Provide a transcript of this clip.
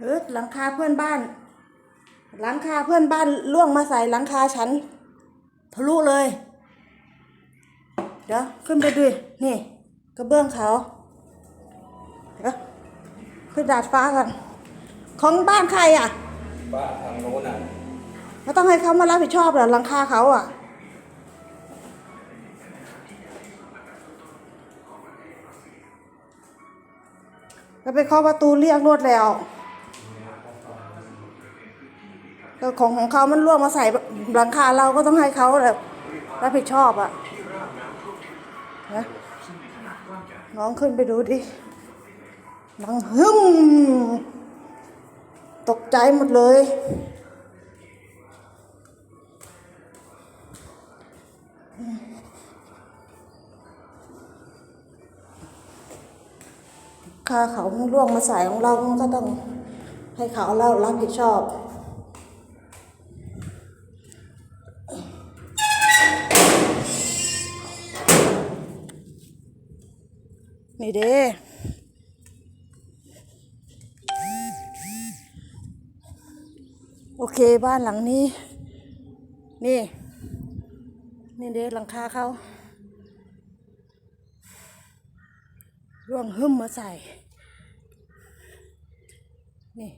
เออหลังคาเพื่อนบ้าน หลังคาเพื่อนบ้านล่วงมาใส่หลังคาฉันทะลุเลย เดี๋ยวขึ้นไปดูนี่ กระเบื้องเขาเดี๋ยวขึ้นดาดฟ้ากันของบ้านใครอะ บ้านทางโน้นน่ะก็ต้องให้เขามารับผิดชอบเหรอหลังคาเขาอะก็ไปเคาะประตูเรียกรวดแล้ว ก็ของของเขามันร่วงมาใส่หลังคาเราก็ต้องให้เขาแบบรับผิดชอบอะนะน้องขึ้นไปดูดินังฮึมตกใจหมดเลย ค่าเขาล่วงมาใส่ของเราก็ต้องให้เขาเรารับผิดชอบ นี่เด้โอเคบ้านหลังนี้ นี่ นี่เด้หลังคาเขาร่วงหึ่มมาใส่ นี่